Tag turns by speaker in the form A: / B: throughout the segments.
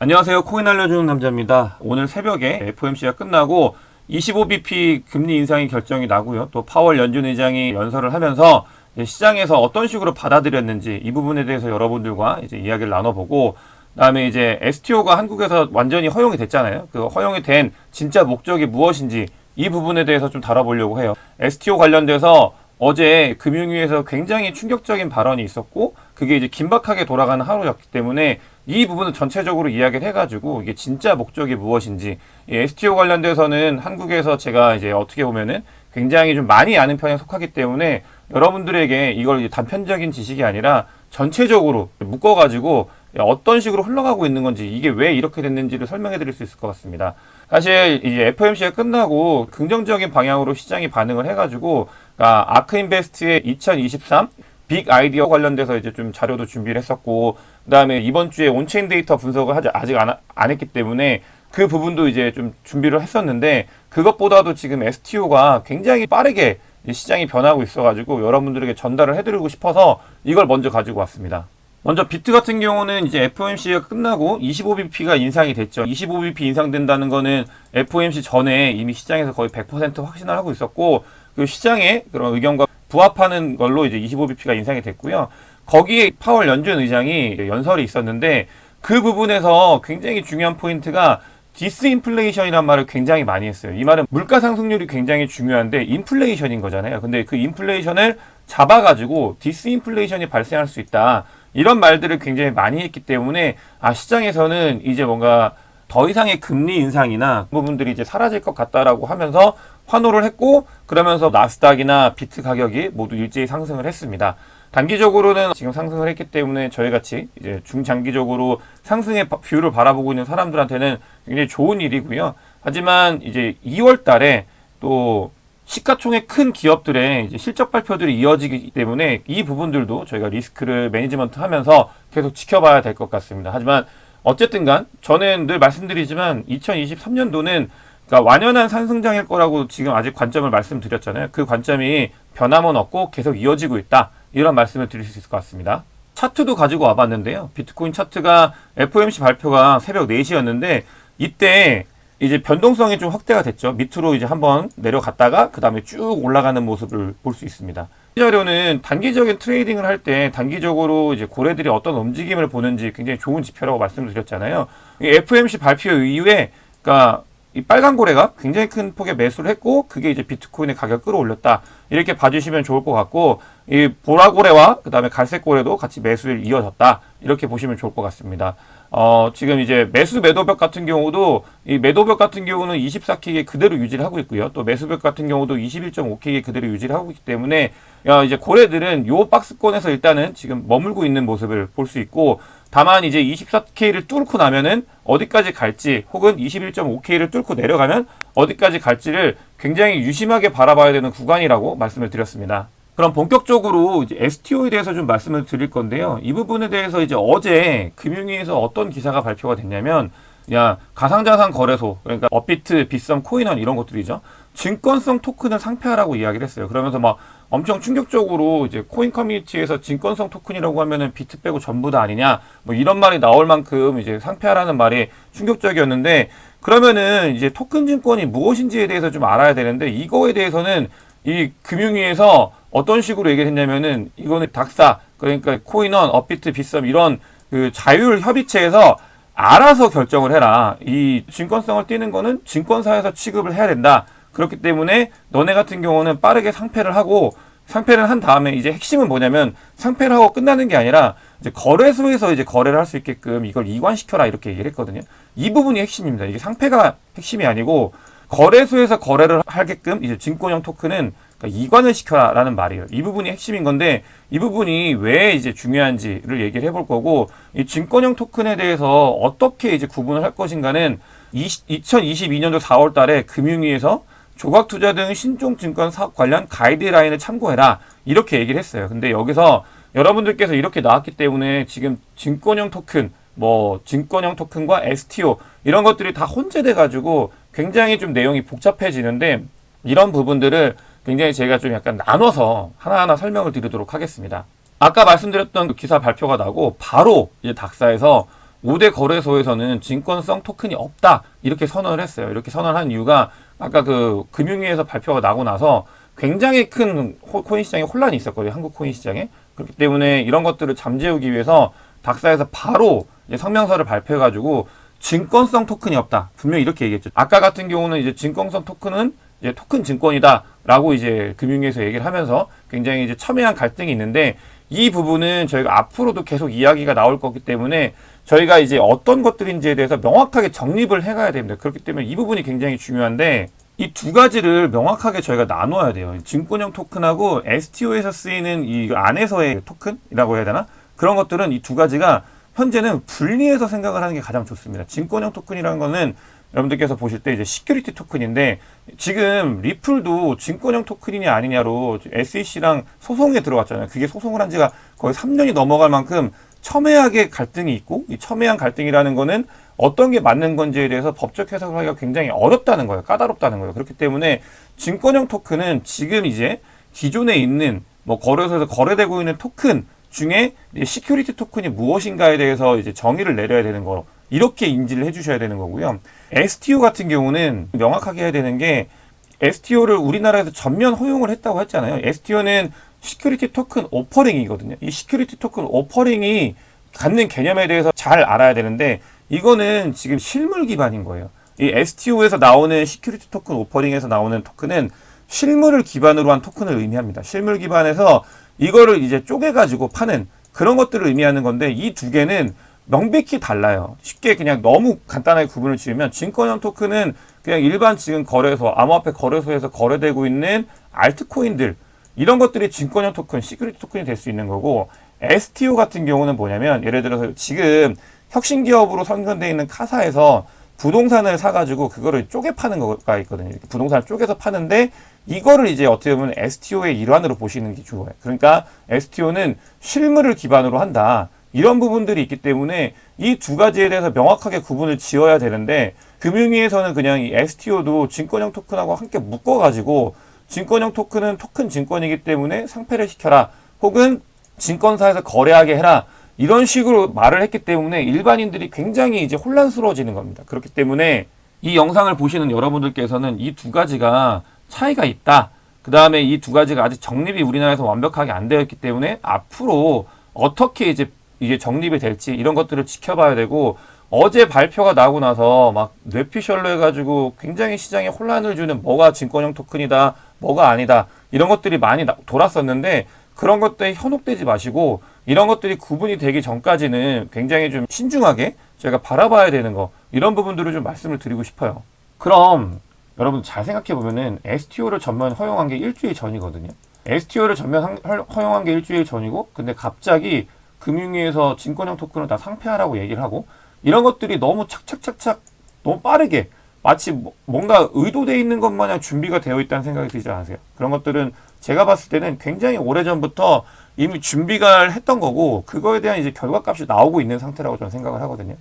A: 안녕하세요. 코인 알려주는 남자입니다. 오늘 새벽에 FOMC가 끝나고 25bp 금리 인상이 결정이 나고요. 또 파월 연준 의장이 연설을 하면서 시장에서 어떤 식으로 받아들였는지 이 부분에 대해서 여러분들과 이제 이야기를 나눠보고 그다음에 이제 STO가 한국에서 완전히 허용이 됐잖아요. 그 허용이 된 진짜 목적이 무엇인지 이 부분에 대해서 좀 다뤄보려고 해요. STO 관련돼서 어제 금융위에서 굉장히 충격적인 발언이 있었고 그게 이제 긴박하게 돌아가는 하루였기 때문에 이 부분을 전체적으로 이야기를 해가지고 이게 진짜 목적이 무엇인지 이 STO 관련돼서는 한국에서 제가 이제 어떻게 보면은 굉장히 좀 많이 아는 편에 속하기 때문에 여러분들에게 이걸 단편적인 지식이 아니라 전체적으로 묶어가지고 어떤 식으로 흘러가고 있는 건지 이게 왜 이렇게 됐는지를 설명해 드릴 수 있을 것 같습니다. 사실 이제 FOMC가 끝나고 긍정적인 방향으로 시장이 반응을 해가지고 그러니까 아크인베스트의 2023 빅 아이디어 관련돼서 이제 좀 자료도 준비를 했었고 그다음에 이번 주에 온체인 데이터 분석을 하지 아직 안, 하- 안 했기 때문에 그 부분도 이제 좀 준비를 했었는데 그것보다도 지금 STO가 굉장히 빠르게 이 시장이 변하고 있어가지고 여러분들에게 전달을 해드리고 싶어서 이걸 먼저 가지고 왔습니다. 먼저 비트 같은 경우는 이제 FOMC가 끝나고 25bp가 인상이 됐죠. 25bp 인상된다는 거는 FOMC 전에 이미 시장에서 거의 100% 확신을 하고 있었고 그 시장의 그런 의견과 부합하는 걸로 이제 25bp가 인상이 됐고요. 거기에 파월 연준 의장이 연설이 있었는데 그 부분에서 굉장히 중요한 포인트가 디스인플레이션이란 말을 굉장히 많이 했어요. 이 말은 물가 상승률이 굉장히 중요한데 인플레이션인 거잖아요. 근데 그 인플레이션을 잡아가지고 디스인플레이션이 발생할 수 있다. 이런 말들을 굉장히 많이 했기 때문에 아 시장에서는 이제 뭔가 더 이상의 금리 인상이나 그 부분들이 이제 사라질 것 같다라고 하면서 환호를 했고 그러면서 나스닥이나 비트 가격이 모두 일제히 상승을 했습니다. 단기적으로는 지금 상승을 했기 때문에 저희 같이 이제 중장기적으로 상승의 바- 뷰를 바라보고 있는 사람들한테는 굉장히 좋은 일이고요. 하지만 이제 2월 달에 또 시가총액 큰 기업들의 실적 발표들이 이어지기 때문에 이 부분들도 저희가 리스크를 매니지먼트 하면서 계속 지켜봐야 될 것 같습니다. 하지만 어쨌든 간 저는 늘 말씀드리지만 2023년도는 그러니까 완연한 상승장일 거라고 지금 아직 관점을 말씀드렸잖아요. 그 관점이 변함은 없고 계속 이어지고 있다. 이런 말씀을 드릴 수 있을 것 같습니다. 차트도 가지고 와봤는데요. 비트코인 차트가 FOMC 발표가 새벽 4시였는데 이때 이제 변동성이 좀 확대가 됐죠. 밑으로 이제 한번 내려갔다가 그 다음에 쭉 올라가는 모습을 볼 수 있습니다. 이 자료는 단기적인 트레이딩을 할 때 단기적으로 이제 고래들이 어떤 움직임을 보는지 굉장히 좋은 지표라고 말씀을 드렸잖아요. 이 FOMC 발표 이후에 그러니까 이 빨간 고래가 굉장히 큰 폭의 매수를 했고 그게 이제 비트코인의 가격 끌어올렸다 이렇게 봐주시면 좋을 것 같고 이 보라 고래와 그 다음에 갈색 고래도 같이 매수를 이어졌다 이렇게 보시면 좋을 것 같습니다. 어 지금 이제 매수 매도벽 같은 경우도 이 매도벽 같은 경우는 24K에 그대로 유지를 하고 있고요. 또 매수벽 같은 경우도 21.5K에 그대로 유지를 하고 있기 때문에 야, 이제 고래들은 요 박스권에서 일단은 지금 머물고 있는 모습을 볼 수 있고 다만 이제 24K를 뚫고 나면은 어디까지 갈지 혹은 21.5K를 뚫고 내려가면 어디까지 갈지를 굉장히 유심하게 바라봐야 되는 구간이라고 말씀을 드렸습니다. 그럼 본격적으로 이제 STO에 대해서 좀 말씀을 드릴 건데요. 이 부분에 대해서 이제 어제 금융위에서 어떤 기사가 발표가 됐냐면 야 가상자산 거래소 그러니까 업비트, 빗썸, 코인원 이런 것들이죠. 증권성 토큰을 상폐하라고 이야기를 했어요. 그러면서 막 엄청 충격적으로 이제 코인 커뮤니티에서 증권성 토큰이라고 하면은 비트 빼고 전부 다 아니냐 뭐 이런 말이 나올 만큼 이제 상폐하라는 말이 충격적이었는데 그러면은 이제 토큰 증권이 무엇인지에 대해서 좀 알아야 되는데 이거에 대해서는 이 금융위에서 어떤 식으로 얘기를 했냐면은 이거는 닥사 그러니까 코인원, 업비트, 빗썸 이런 그 자율 협의체에서 알아서 결정을 해라. 이 증권성을 띄는 거는 증권사에서 취급을 해야 된다. 그렇기 때문에 너네 같은 경우는 빠르게 상패를 하고 상패를 한 다음에 이제 핵심은 뭐냐면 상패를 하고 끝나는 게 아니라 이제 거래소에서 이제 거래를 할 수 있게끔 이걸 이관시켜라 이렇게 얘기를 했거든요. 이 부분이 핵심입니다. 이게 상패가 핵심이 아니고 거래소에서 거래를 하게끔 이제 증권형 토큰은 그러니까 이관을 시켜라라는 말이에요. 이 부분이 핵심인 건데 이 부분이 왜 이제 중요한지를 얘기를 해볼 거고 이 증권형 토큰에 대해서 어떻게 이제 구분을 할 것인가는 2022년도 4월 달에 금융위에서 조각 투자 등 신종 증권 사업 관련 가이드라인을 참고해라. 이렇게 얘기를 했어요. 근데 여기서 여러분들께서 이렇게 나왔기 때문에 지금 증권형 토큰, 뭐 증권형 토큰과 STO 이런 것들이 다 혼재돼 가지고 굉장히 좀 내용이 복잡해지는데 이런 부분들을 굉장히 제가 좀 약간 나눠서 하나하나 설명을 드리도록 하겠습니다. 아까 말씀드렸던 그 기사 발표가 나고 바로 이제 닥사에서 5대 거래소에서는 증권성 토큰이 없다 이렇게 선언을 했어요. 이렇게 선언한 이유가 아까 그 금융위에서 발표가 나고 나서 굉장히 큰 호- 코인 시장에 혼란이 있었거든요. 한국 코인 시장에 그렇기 때문에 이런 것들을 잠재우기 위해서 닥사에서 바로 이제 성명서를 발표해가지고 증권성 토큰이 없다 분명히 이렇게 얘기했죠. 아까 같은 경우는 이제 증권성 토큰은 이제 토큰 증권이다라고 이제 금융위에서 얘기를 하면서 굉장히 이제 첨예한 갈등이 있는데 이 부분은 저희가 앞으로도 계속 이야기가 나올 거기 때문에 저희가 이제 어떤 것들인지에 대해서 명확하게 정립을 해가야 됩니다. 그렇기 때문에 이 부분이 굉장히 중요한데 이 두 가지를 명확하게 저희가 나눠야 돼요. 증권형 토큰하고 STO에서 쓰이는 이 안에서의 토큰이라고 해야 되나? 그런 것들은 이 두 가지가 현재는 분리해서 생각을 하는 게 가장 좋습니다. 증권형 토큰이라는 거는 여러분들께서 보실 때 이제 시큐리티 토큰인데 지금 리플도 증권형 토큰이냐 아니냐로 SEC랑 소송에 들어갔잖아요. 그게 소송을 한 지가 거의 3년이 넘어갈 만큼 첨예하게 갈등이 있고 이 첨예한 갈등이라는 거는 어떤 게 맞는 건지에 대해서 법적 해석을 하기가 굉장히 어렵다는 거예요. 까다롭다는 거예요. 그렇기 때문에 증권형 토큰은 지금 이제 기존에 있는 뭐 거래소에서 거래되고 있는 토큰 중에 시큐리티 토큰이 무엇인가에 대해서 이제 정의를 내려야 되는 거 이렇게 인지를 해주셔야 되는 거고요. STO 같은 경우는 명확하게 해야 되는 게 STO를 우리나라에서 전면 허용을 했다고 했잖아요. STO는 시큐리티 토큰 오퍼링이거든요. 이 시큐리티 토큰 오퍼링이 갖는 개념에 대해서 잘 알아야 되는데 이거는 지금 실물 기반인 거예요. 이 STO에서 나오는 시큐리티 토큰 오퍼링에서 나오는 토큰은 실물을 기반으로 한 토큰을 의미합니다. 실물 기반에서 이거를 이제 쪼개가지고 파는 그런 것들을 의미하는 건데 이 두 개는 명백히 달라요. 쉽게 그냥 너무 간단하게 구분을 지으면 증권형 토큰은 그냥 일반 지금 거래소, 암호화폐 거래소에서 거래되고 있는 알트코인들 이런 것들이 증권형 토큰, 시큐리티 토큰이 될 수 있는 거고 STO 같은 경우는 뭐냐면 예를 들어서 지금 혁신 기업으로 선정되어 있는 카사에서 부동산을 사가지고 그거를 쪼개 파는 거가 있거든요. 부동산을 쪼개서 파는데 이거를 이제 어떻게 보면 STO의 일환으로 보시는 게 좋아요. 그러니까 STO는 실물을 기반으로 한다. 이런 부분들이 있기 때문에 이 두 가지에 대해서 명확하게 구분을 지어야 되는데 금융위에서는 그냥 이 STO도 증권형 토큰하고 함께 묶어가지고 증권형 토큰은 토큰 증권이기 때문에 상패를 시켜라. 혹은 증권사에서 거래하게 해라. 이런 식으로 말을 했기 때문에 일반인들이 굉장히 이제 혼란스러워지는 겁니다. 그렇기 때문에 이 영상을 보시는 여러분들께서는 이 두 가지가 차이가 있다. 그 다음에 이 두 가지가 아직 정립이 우리나라에서 완벽하게 안 되어 있기 때문에 앞으로 어떻게 이제 이게 정립이 될지 이런 것들을 지켜봐야 되고 어제 발표가 나고 나서 막 뇌피셜로 해가지고 굉장히 시장에 혼란을 주는 뭐가 증권형 토큰이다, 뭐가 아니다 이런 것들이 많이 나- 돌았었는데 그런 것들에 현혹되지 마시고 이런 것들이 구분이 되기 전까지는 굉장히 좀 신중하게 저희가 바라봐야 되는 거 이런 부분들을 좀 말씀을 드리고 싶어요. 그럼 여러분 잘 생각해 보면은 STO를 전면 허용한 게 일주일 전이거든요. STO를 전면 허용한 게 일주일 전이고 근데 갑자기 금융위에서 증권형 토큰을 다 상폐하라고 얘기를 하고 이런 것들이 너무 착착착착 너무 빠르게 마치 뭐- 뭔가 의도되어 있는 것 마냥 준비가 되어 있다는 생각이 들지 않으세요? 그런 것들은 제가 봤을 때는 굉장히 오래전부터 이미 준비가 했던 거고 그거에 대한 이제 결과값이 나오고 있는 상태라고 저는 생각을 하거든요.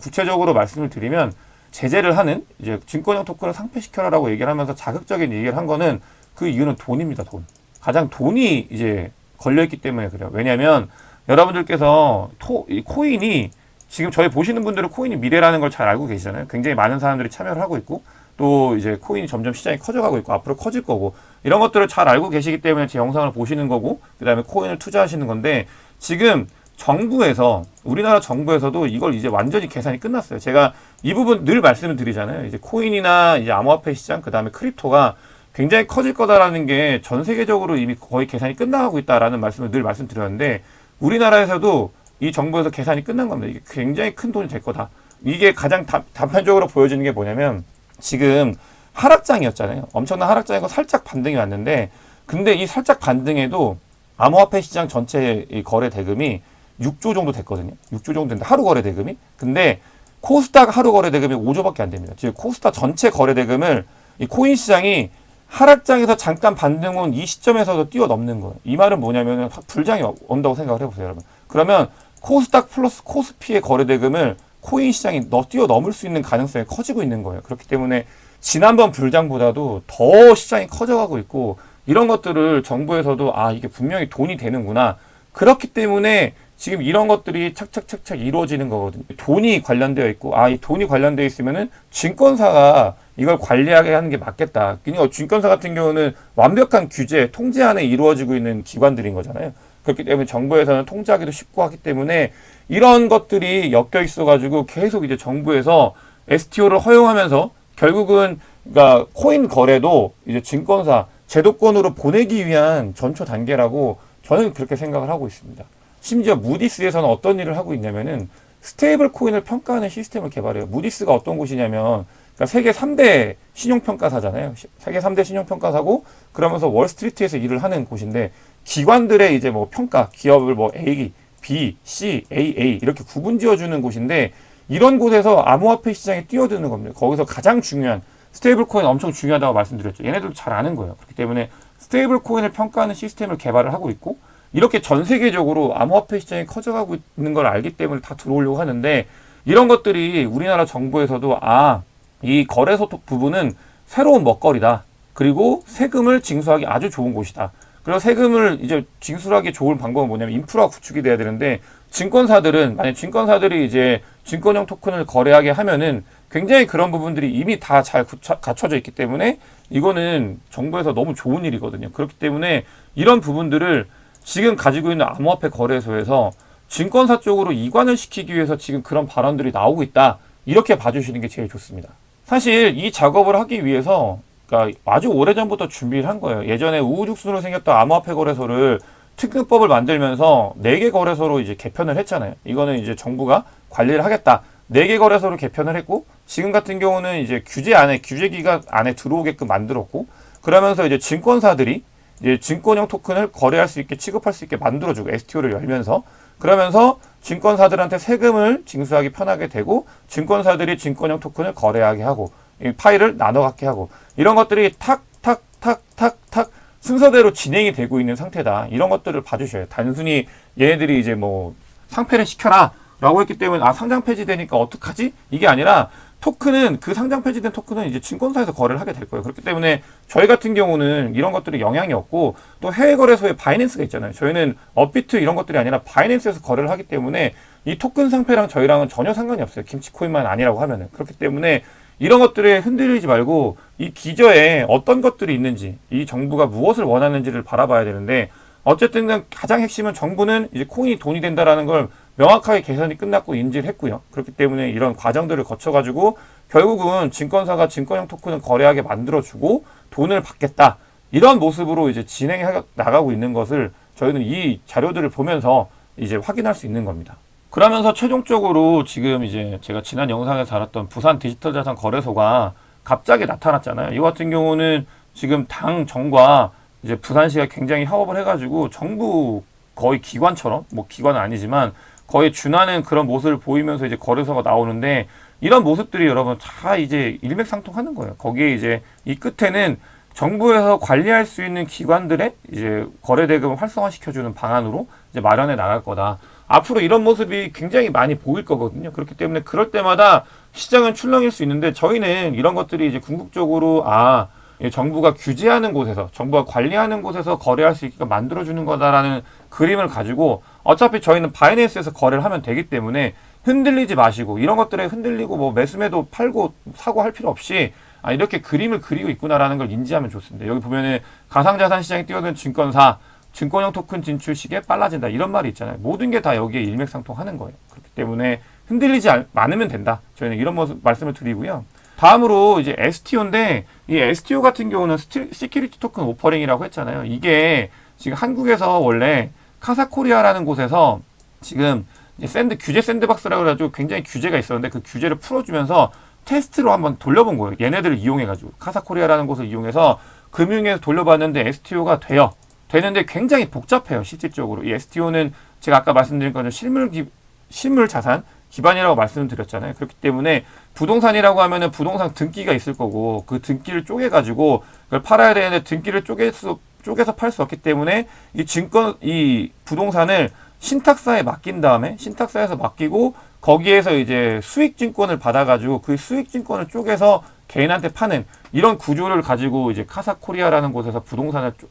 A: 구체적으로 말씀을 드리면 제재를 하는 이제 증권형 토큰을 상폐시켜라라고 얘기를 하면서 자극적인 얘기를 한 거는 그 이유는 돈입니다, 돈. 가장 돈이 이제 걸려 있기 때문에 그래요. 왜냐하면 여러분들께서 토, 이 코인이 지금 저희 보시는 분들은 코인이 미래라는 걸 잘 알고 계시잖아요. 굉장히 많은 사람들이 참여를 하고 있고 또 이제 코인이 점점 시장이 커져가고 있고 앞으로 커질 거고 이런 것들을 잘 알고 계시기 때문에 제 영상을 보시는 거고 그다음에 코인을 투자하시는 건데 지금 정부에서 우리나라 정부에서도 이걸 이제 완전히 계산이 끝났어요. 제가 이 부분 늘 말씀을 드리잖아요. 이제 코인이나 이제 암호화폐 시장 그다음에 크립토가 굉장히 커질 거다라는 게 전 세계적으로 이미 거의 계산이 끝나가고 있다라는 말씀을 늘 말씀드렸는데 우리나라에서도 이 정부에서 계산이 끝난 겁니다. 이게 굉장히 큰 돈이 될 거다. 이게 가장 단, 단편적으로 보여지는 게 뭐냐면 지금 하락장이었잖아요. 엄청난 하락장이고 살짝 반등이 왔는데 근데 이 살짝 반등에도 암호화폐 시장 전체 이 거래 대금이 6조 정도 됐거든요. 6조 정도 됐는데 하루 거래 대금이. 근데 코스닥 하루 거래 대금이 5조밖에 안 됩니다. 즉 코스닥 전체 거래 대금을 이 코인 시장이 하락장에서 잠깐 반등 온 이 시점에서도 뛰어넘는 거예요. 이 말은 뭐냐면 불장이 온다고 생각을 해보세요, 여러분. 그러면 코스닥 플러스 코스피의 거래 대금을 코인 시장이 너 뛰어넘을 수 있는 가능성이 커지고 있는 거예요. 그렇기 때문에 지난번 불장보다도 더 시장이 커져가고 있고 이런 것들을 정부에서도 아 이게 분명히 돈이 되는구나. 그렇기 때문에 지금 이런 것들이 착착착착 이루어지는 거거든요. 돈이 관련되어 있고, 아, 이 돈이 관련되어 있으면은 증권사가 이걸 관리하게 하는 게 맞겠다. 그러니까 증권사 같은 경우는 완벽한 규제, 통제 안에 이루어지고 있는 기관들인 거잖아요. 그렇기 때문에 정부에서는 통제하기도 쉽고 하기 때문에 이런 것들이 엮여 있어가지고 계속 이제 정부에서 STO를 허용하면서 결국은 그러니까 코인 거래도 이제 증권사 제도권으로 보내기 위한 전초 단계라고 저는 그렇게 생각을 하고 있습니다. 심지어 무디스에서는 어떤 일을 하고 있냐면은 스테이블 코인을 평가하는 시스템을 개발해요. 무디스가 어떤 곳이냐면 그러니까 세계 3대 신용평가사잖아요. 시- 세계 3대 신용평가사고 그러면서 월스트리트에서 일을 하는 곳인데 기관들의 이제 뭐 평가, 기업을 뭐 A, B, C, AA 이렇게 구분 지어주는 곳인데 이런 곳에서 암호화폐 시장에 뛰어드는 겁니다. 거기서 가장 중요한 스테이블 코인 엄청 중요하다고 말씀드렸죠. 얘네들도 잘 아는 거예요. 그렇기 때문에 스테이블 코인을 평가하는 시스템을 개발을 하고 있고 이렇게 전 세계적으로 암호화폐 시장이 커져가고 있는 걸 알기 때문에 다 들어오려고 하는데 이런 것들이 우리나라 정부에서도 아, 이 거래소 부분은 새로운 먹거리다. 그리고 세금을 징수하기 아주 좋은 곳이다. 그래서 세금을 이제 징수하기 좋은 방법은 뭐냐면 인프라 구축이 돼야 되는데 증권사들은 만약 증권사들이 이제 증권형 토큰을 거래하게 하면은 굉장히 그런 부분들이 이미 다 잘 갖춰져 있기 때문에 이거는 정부에서 너무 좋은 일이거든요. 그렇기 때문에 이런 부분들을 지금 가지고 있는 암호화폐 거래소에서 증권사 쪽으로 이관을 시키기 위해서 지금 그런 발언들이 나오고 있다. 이렇게 봐주시는 게 제일 좋습니다. 사실 이 작업을 하기 위해서 그러니까 아주 오래전부터 준비를 한 거예요. 예전에 우후죽순으로 생겼던 암호화폐 거래소를 특근법을 만들면서 4개 거래소로 이제 개편을 했잖아요. 이거는 이제 정부가 관리를 하겠다. 4개 거래소로 개편을 했고 지금 같은 경우는 이제 규제 안에 규제 기간 안에 들어오게끔 만들었고 그러면서 이제 증권사들이 이제 증권형 토큰을 거래할 수 있게 취급할 수 있게 만들어주고 STO를 열면서 그러면서 증권사들한테 세금을 징수하기 편하게 되고 증권사들이 증권형 토큰을 거래하게 하고 이 파일을 나눠 갖게 하고 이런 것들이 탁탁탁탁탁 순서대로 진행이 되고 있는 상태다. 이런 것들을 봐주셔요. 단순히 얘네들이 이제 뭐 상패를 시켜라 라고 했기 때문에 아 상장 폐지되니까 어떡하지? 이게 아니라 토큰은 그 상장 폐지된 토큰은 이제 증권사에서 거래를 하게 될 거예요. 그렇기 때문에 저희 같은 경우는 이런 것들이 영향이 없고 또 해외 거래소에 바이낸스가 있잖아요. 저희는 업비트 이런 것들이 아니라 바이낸스에서 거래를 하기 때문에 이 토큰 상패랑 저희랑은 전혀 상관이 없어요. 김치 코인만 아니라고 하면은 그렇기 때문에 이런 것들에 흔들리지 말고 이 기저에 어떤 것들이 있는지 이 정부가 무엇을 원하는지를 바라봐야 되는데 어쨌든 가장 핵심은 정부는 이제 코인이 돈이 된다라는 걸 명확하게 개선이 끝났고 인지를 했고요. 그렇기 때문에 이런 과정들을 거쳐가지고 결국은 증권사가 증권형 토큰을 거래하게 만들어주고 돈을 받겠다. 이런 모습으로 이제 진행해 나가고 있는 것을 저희는 이 자료들을 보면서 이제 확인할 수 있는 겁니다. 그러면서 최종적으로 지금 이제 제가 지난 영상에서 다뤘던 부산 디지털 자산 거래소가 갑자기 나타났잖아요. 이 같은 경우는 지금 당 정과 이제 부산시가 굉장히 협업을 해가지고 정부 거의 기관처럼 뭐 기관은 아니지만 거의 준하는 그런 모습을 보이면서 이제 거래소가 나오는데 이런 모습들이 여러분 다 이제 일맥상통하는 거예요. 거기에 이제 이 끝에는 정부에서 관리할 수 있는 기관들의 이제 거래 대금을 활성화시켜주는 방안으로 이제 마련해 나갈 거다. 앞으로 이런 모습이 굉장히 많이 보일 거거든요. 그렇기 때문에 그럴 때마다 시장은 출렁일 수 있는데 저희는 이런 것들이 이제 궁극적으로 아 정부가 규제하는 곳에서 정부가 관리하는 곳에서 거래할 수 있게 만들어주는 거다라는 그림을 가지고 어차피 저희는 바이낸스에서 거래를 하면 되기 때문에 흔들리지 마시고 이런 것들에 흔들리고 뭐 매수매도 팔고 사고 할 필요 없이 아 이렇게 그림을 그리고 있구나라는 걸 인지하면 좋습니다. 여기 보면은 가상자산 시장에 뛰어든 증권사 증권형 토큰 진출 시기에 빨라진다 이런 말이 있잖아요. 모든 게 다 여기에 일맥상통하는 거예요. 그렇기 때문에 흔들리지 않으면 된다. 저희는 이런 모습 말씀을 드리고요. 다음으로 이제 STO인데 이 STO 같은 경우는 스티, 시큐리티 토큰 오퍼링이라고 했잖아요. 이게 지금 한국에서 원래 카사코리아라는 곳에서 지금 샌드 규제 샌드박스라고 해가지고 굉장히 규제가 있었는데 그 규제를 풀어주면서 테스트로 한번 돌려본 거예요. 얘네들을 이용해가지고 카사코리아라는 곳을 이용해서 금융에서 돌려봤는데 STO가 돼요. 되는데 굉장히 복잡해요. 실질적으로 이 STO는 제가 아까 말씀드린 것처럼 실물 기, 실물 자산 기반이라고 말씀을 드렸잖아요. 그렇기 때문에 부동산이라고 하면은 부동산 등기가 있을 거고 그 등기를 쪼개가지고 그걸 팔아야 되는데 등기를 쪼개서 쪼개서 팔 수 없기 때문에 이 증권 이 부동산을 신탁사에 맡긴 다음에 신탁사에서 맡기고 거기에서 이제 수익 증권을 받아가지고 그 수익 증권을 쪼개서 개인한테 파는 이런 구조를 가지고 이제 카사코리아라는 곳에서 부동산을 쪼,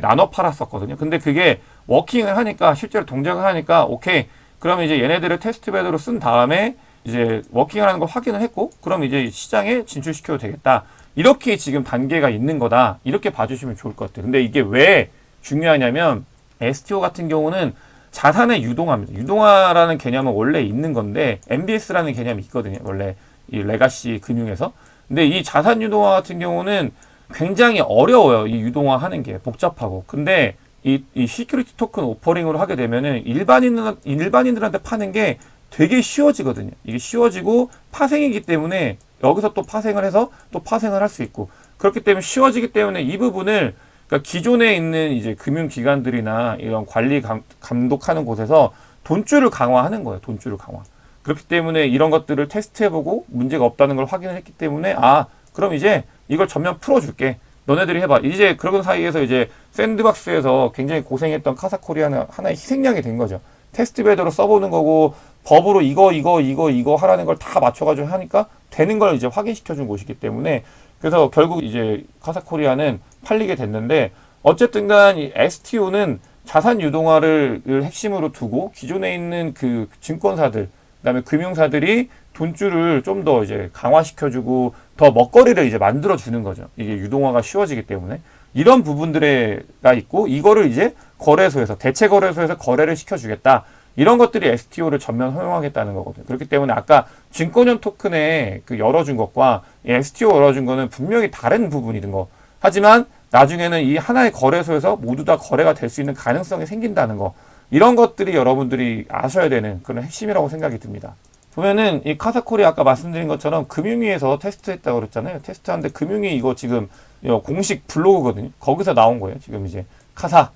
A: 나눠 팔았었거든요. 근데 그게 워킹을 하니까 실제로 동작을 하니까 오케이. 그러면 이제 얘네들을 테스트 베드로 쓴 다음에 이제 워킹을 하는 걸 확인을 했고 그럼 이제 시장에 진출시켜도 되겠다. 이렇게 지금 단계가 있는 거다. 이렇게 봐주시면 좋을 것 같아요. 근데 이게 왜 중요하냐면 STO 같은 경우는 자산의 유동화입니다. 유동화라는 개념은 원래 있는 건데 MBS라는 개념이 있거든요. 원래 이 레가시 금융에서. 근데 이 자산 유동화 같은 경우는 굉장히 어려워요. 이 유동화 하는 게 복잡하고. 근데 이, 이 시큐리티 토큰 오퍼링으로 하게 되면은 일반인들, 일반인들한테 파는 게 되게 쉬워지거든요. 이게 쉬워지고 파생이기 때문에 여기서 또 파생을 해서 또 파생을 할 수 있고 그렇기 때문에 쉬워지기 때문에 이 부분을 그러니까 기존에 있는 이제 금융기관들이나 이런 관리 감, 감독하는 곳에서 돈줄을 강화하는 거예요. 돈줄을 강화. 그렇기 때문에 이런 것들을 테스트해보고 문제가 없다는 걸 확인을 했기 때문에 아 그럼 이제 이걸 전면 풀어줄게. 너네들이 해봐. 이제 그런 사이에서 이제 샌드박스에서 굉장히 고생했던 카사코리아는 하나의 희생양이 된 거죠. 테스트 베드로 써보는 거고 법으로 이거 이거 이거 이거 하라는 걸 다 맞춰가지고 하니까 되는 걸 이제 확인시켜 준 곳이기 때문에 그래서 결국 이제 카사코리아는 팔리게 됐는데 어쨌든 간 이 STO는 자산 유동화를 핵심으로 두고 기존에 있는 그 증권사들 그다음에 금융사들이 돈줄을 좀 더 이제 강화시켜주고 더 먹거리를 이제 만들어 주는 거죠. 이게 유동화가 쉬워지기 때문에 이런 부분들에가 있고 이거를 이제 거래소에서 대체 거래소에서 거래를 시켜주겠다. 이런 것들이 STO를 전면 허용하겠다는 거거든요. 그렇기 때문에 아까 증권형 토큰에 그 열어준 것과 이 STO 열어준 거는 분명히 다른 부분이든 거. 하지만 나중에는 이 하나의 거래소에서 모두 다 거래가 될 수 있는 가능성이 생긴다는 거. 이런 것들이 여러분들이 아셔야 되는 그런 핵심이라고 생각이 듭니다. 보면은 이 카사코리 아까 말씀드린 것처럼 금융위에서 테스트했다고 그랬잖아요. 테스트하는데 금융위 이거 지금 공식 블로그거든요. 거기서 나온 거예요. 지금 이제 카사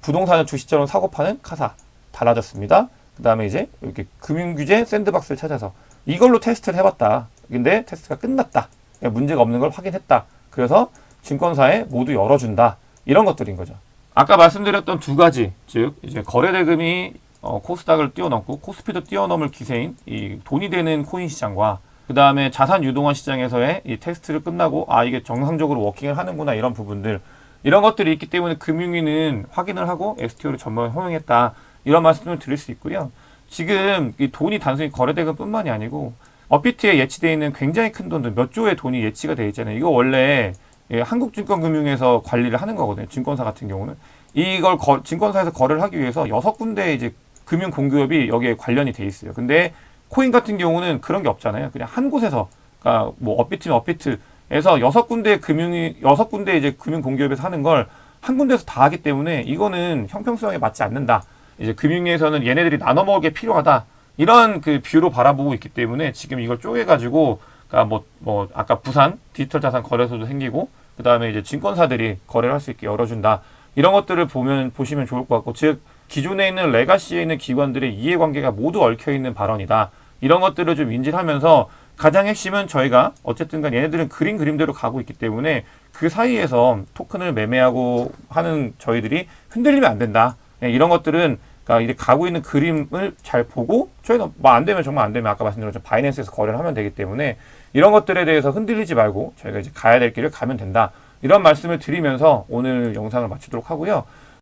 A: 부동산을 주식처럼 사고 파는 카사 달라졌습니다. 그 다음에 이제 이렇게 금융규제 샌드박스를 찾아서 이걸로 테스트를 해봤다. 근데 테스트가 끝났다. 문제가 없는 걸 확인했다. 그래서 증권사에 모두 열어준다. 이런 것들인 거죠. 아까 말씀드렸던 두 가지, 즉 이제 거래대금이 어, 코스닥을 뛰어넘고 코스피도 뛰어넘을 기세인 이 돈이 되는 코인 시장과 그 다음에 자산 유동화 시장에서의 이 테스트를 끝나고 아 이게 정상적으로 워킹을 하는구나 이런 부분들 이런 것들이 있기 때문에 금융위는 확인을 하고 STO를 전면 허용했다 이런 말씀을 드릴 수 있고요. 지금 이 돈이 단순히 거래대금 뿐만이 아니고 업비트에 예치되어 있는 굉장히 큰 돈들 몇 조의 돈이 예치가 되어 있잖아요. 이거 원래 예, 한국증권금융에서 관리를 하는 거거든요. 증권사 같은 경우는 이걸 거, 증권사에서 거래를 하기 위해서 여섯 군데 이제 금융 공기업이 여기에 관련이 돼 있어요. 근데 코인 같은 경우는 그런 게 없잖아요. 그냥 한 곳에서 그러니까 뭐 업비트면 업비트에서 여섯 군데 금융이 여섯 군데 이제 금융 공기업에서 하는 걸 한 군데서 다 하기 때문에 이거는 형평성에 맞지 않는다. 이제 금융위에서는 얘네들이 나눠 먹을 게 필요하다. 이런 그 뷰로 바라보고 있기 때문에 지금 이걸 쪼개가지고 그러니까 뭐, 뭐 아까 부산 디지털 자산 거래소도 생기고 그 다음에 이제 증권사들이 거래를 할 수 있게 열어준다. 이런 것들을 보면 보시면 좋을 것 같고 즉 기존에 있는 레가시에 있는 기관들의 이해관계가 모두 얽혀 있는 발언이다. 이런 것들을 좀 인지하면서 가장 핵심은 저희가 어쨌든 간 얘네들은 그린 그림대로 가고 있기 때문에 그 사이에서 토큰을 매매하고 하는 저희들이 흔들리면 안 된다. 네, 이런 것들은 그러니까 이제 가고 있는 그림을 잘 보고 저희는 뭐안 되면 정말 안 되면 아까 말씀드린 것처럼 바이낸스에서 거래를 하면 되기 때문에 이런 것들에 대해서 흔들리지 말고 저희가 이제 가야 될 길을 가면 된다. 이런 말씀을 드리면서 오늘 영상을 마치도록 하고요.